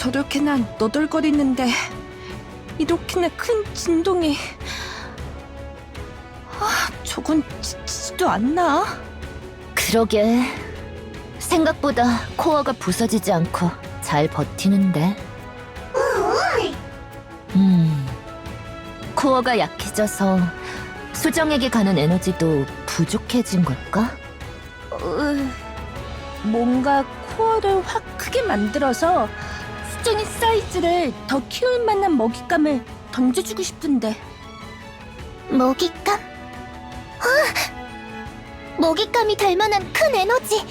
저렇게나 너덜거리는데 이렇게나 큰 진동이 아, 저건 지지도 않나? 그러게. 생각보다 코어가 부서지지 않고 잘 버티는데. 음. 코어가 약해져서 수정에게 가는 에너지도 부족해진 걸까? 으, 뭔가 코어를 확 크게 만들어서 수정의 사이즈를 더 키울 만한 먹잇감을 던져주고 싶은데 먹잇감? 아! 먹잇감이 될 만한 큰 에너지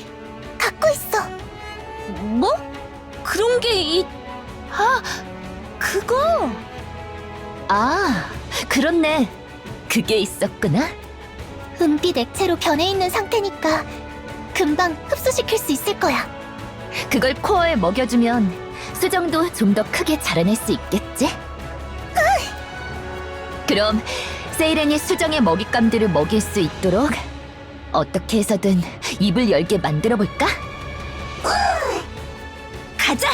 갖고 있어. 뭐? 그런 게 이... 아, 그거! 아, 그렇네. 그게 있었구나. 은빛 액체로 변해 있는 상태니까 금방 흡수시킬 수 있을 거야. 그걸 코어에 먹여주면 수정도 좀 더 크게 자라낼 수 있겠지? 그럼 세이렌이 수정의 먹잇감들을 먹일 수 있도록 어떻게 해서든 입을 열게 만들어 볼까? 가자!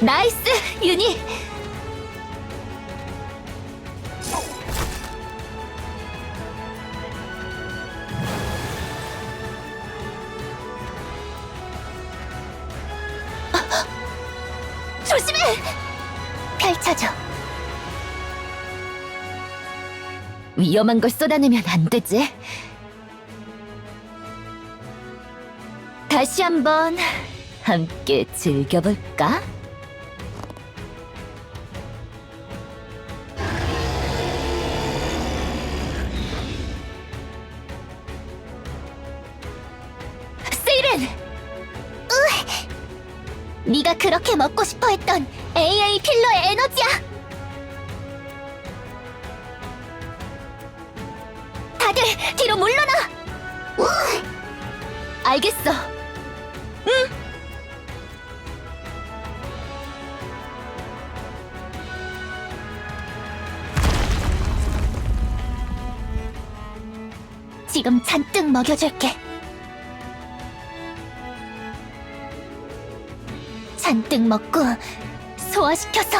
나이스, 유니. 조심해! 펼쳐줘. 위험한 걸 쏟아내면 안 되지. 다시 한번 함께 즐겨볼까? 네가 그렇게 먹고 싶어 했던 AA 필러의 에너지야. 다들 뒤로 물러나. 알겠어. 지금 잔뜩 먹여줄게. 잔뜩 먹고 소화시켜서